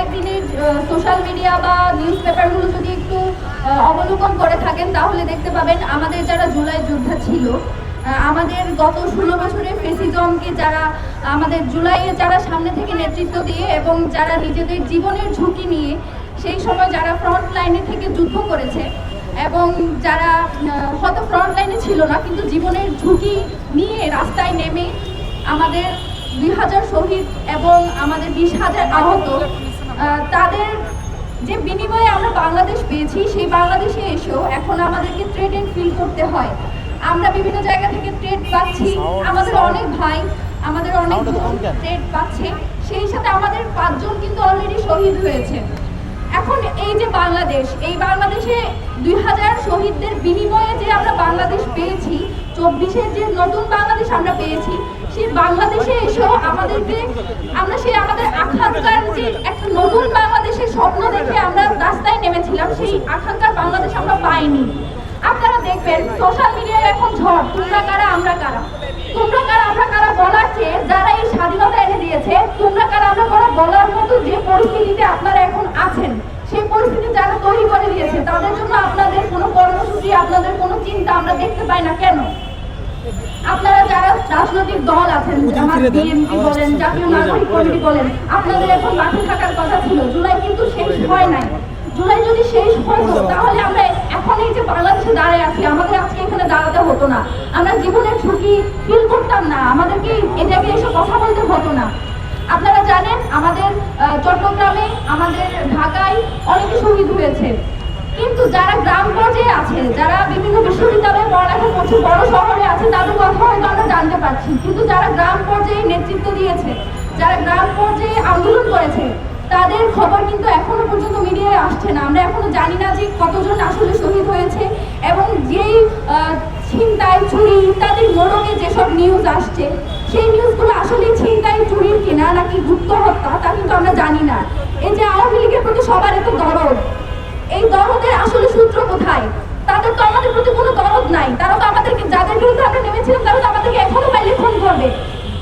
কয়েকদিনের social media বা news পেপারগুলো যদি একটু অবলোকন করে থাকেন, তাহলে দেখতে পাবেন আমাদের যারা জুলাই যোদ্ধা ছিল আমাদের গত ষোলো বছরের ফেসিজমকে যারা, আমাদের জুলাইয়ে যারা সামনে থেকে নেতৃত্ব দিয়ে এবং যারা নিজেদের জীবনের ঝুঁকি নিয়ে সেই সময় যারা ফ্রন্ট লাইনে থেকে যুদ্ধ করেছে এবং যারা হয়তো ফ্রন্ট লাইনে ছিল না, কিন্তু জীবনের ঝুঁকি নিয়ে রাস্তায় নেমে আমাদের দুই হাজার শহীদ এবং আমাদের বিশ হাজার আহত আহ, তাদের যে বিনিময়ে আমরা বাংলাদেশ পেয়েছি সেই বাংলাদেশে এসেও এখন আমাদেরকে ট্রেড এন্ড ফিল করতে হয়। আমরা বিভিন্ন জায়গা থেকে ট্রেড পাচ্ছি। আমাদের অনেক ভাই আমাদের অনেক ট্রেড পাচ্ছে। সেই সাথে আমাদের পাঁচজন কিন্তু অলরেডি শহীদ হয়েছে। এখন এই যে বাংলাদেশ এই বাংলাদেশে দুই হাজার শহীদদের বিনিময়ে যে আমরা বাংলাদেশ পেয়েছি চব্বিশের যে নতুন বাংলাদেশ আমরা পেয়েছি সেই বাংলাদেশে এসেও আমাদেরকে আমরা সেই আমাদের আকাঙ্ক্ষার যে একটা নতুন বাংলাদেশের স্বপ্ন দেখে আমরা রাস্তায় নেমেছিলাম সেই আকাঙ্ক্ষার বাংলাদেশ আমরা পাইনি। আপনারা দেখবেন সোশ্যাল মিডিয়ায় এখন ঝড় তোমরা কারা আমরা কারা? তোমরা কারা আমরা কারা বলার চেয়ে যারা এই স্বাধীনতা এনে দিয়েছে তোমরা কারা আমরা কারা বলার মতো যে পরিস্থিতিতে আপনারা এখন আছেন সেই পরিস্থিতি যারা তৈরি করে দিয়েছে তাদের জন্য আপনাদের কোনো কর্মসূচি আপনাদের কোনো চিন্তা আমরা দেখতে পাই না। কেন? আপনারা যারা রাজনৈতিক দল আছেন বিএনপি বলেন জাতীয় নাগরিক কমিটি বলেন আপনাদের এখন মাঠে থাকার কথা ছিল। জুলাই কিন্তু শেষ হয় নাই। জুলাই যদি শেষ হতো তাহলে আমরা এখন এই যে বাংলাদেশে দাঁড়ায় আছি, আমাদের আজকে এখানে দাঁড়াতে হতো না। আমরা জীবনের ঝুঁকি ফিল করতাম না, আমাদেরকে এই জায়গায় এসে কথা বলতে হতো না। আপনারা জানেন, আমাদের চট্টগ্রামে, আমাদের ঢাকায় অনেকে শহীদ হয়েছে। কিন্তু যারা গ্রাম পর্যায়ে আছে, যারা বিভিন্ন বিশ্ববিদ্যালয়ে পড়ালেখা করছে, বড় শহরে আছে, তাদের কথা হয়তো আমরা জানতে পারছি। কিন্তু যারা গ্রাম পর্যায়ে নেতৃত্ব দিয়েছে, যারা গ্রাম পর্যায়ে আন্দোলন করেছে তাদের খবর কিন্তু এখনও পর্যন্ত মিডিয়ায় আসছে না। আমরা এখনও জানি না যে কতজন আসলে শহীদ হয়েছে এবং যেই ছিনতাই, চুরি ইত্যাদির মোড়কে যেসব নিউজ আসছে, সেই নিউজগুলো আসলে ছিনতাই, চুরির কিনা নাকি গুপ্ত হত্যা তা কিন্তু আমরা জানি না। এই যে আওয়ামী লীগের প্রতি সবার এত দরদ, এই দরদের আসলে সূত্র কোথায়? তাদের তো আমাদের প্রতি কোনো দরদ নাই। তারা তো আমাদেরকে যাদের বিরুদ্ধে আমরা নেমেছিলাম, তারা তো আমাদেরকে এখনও পাইলে ফোন করবে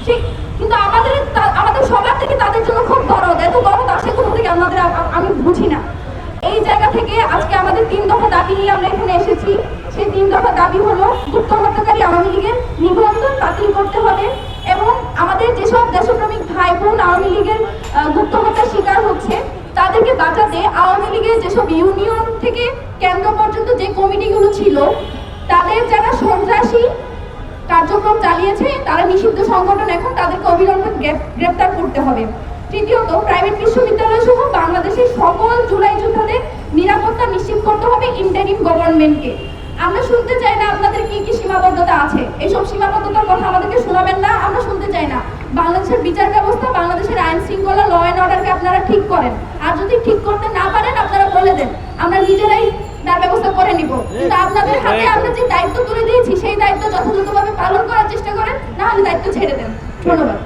সে- কিন্তু আমাদের তা- আমাদের সবার থেকে তাদের জন্য খুব দরদ এত দরদ আসে কোথা থেকে আমাদের আ- আ- আমি বুঝি না এই জায়গা থেকে আজকে আমাদের তিন দফা দাবি নিয়ে আমরা এখানে এসেছি। সেই তিন দফা দাবি হলো গুপ্ত হত্যাকারী আওয়ামী লীগের নিবন্ধন বাতিল করতে হবে এবং আমাদের যেসব দেশপ্রেমিক ভাই বোন আওয়ামী লীগের গুপ্ত হত্যার শিকার হচ্ছে, তাদেরকে বাঁচাতে আওয়ামী লীগের যেসব ইউনিয়ন থেকে কেন্দ্র পর্যন্ত যে কমিটিগুলো ছিল, তাদের যারা সন্ত্রাসী কার্যক্রম চালিয়েছে, তারা নিষিদ্ধ সংগঠন এখন তাদেরকে অবিলম্বে গ্রেপ- গ্রেপ্তার করতে হবে। তৃতীয়ত প্রাইভেট বিশ্ববিদ্যালয় সহ বাংলাদেশের সকল জুলাই যোদ্ধাদের নিরাপত্তা নিশ্চিত করতে হবে গভর্নমেন্টকে আমরা শুনতে চাই না আপনাদের কি কি সীমাবদ্ধতা আছে। এইসব সীমাবদ্ধতার কথা আমাদেরকে শোনাবেন না আমরা শুনতে চাই না। বাংলাদেশের বিচার ব্যবস্থা বাংলাদেশের আইন শৃঙ্খলা ল অ্যান্ড অর্ডারকে আপনারা ঠিক করেন। আর যদি ঠিক করতে না পারেন আপনারা বলে দেন। আমরা নিজেরাই তার ব্যবস্থা করে নিব। কিন্তু আপনাদের হাতে আমরা যে দায়িত্ব তুলে দিয়েছি সেই দায়িত্ব যথাযথভাবে পালন করার চেষ্টা করেন না হলে দায়িত্ব ছেড়ে দেন। ধন্যবাদ।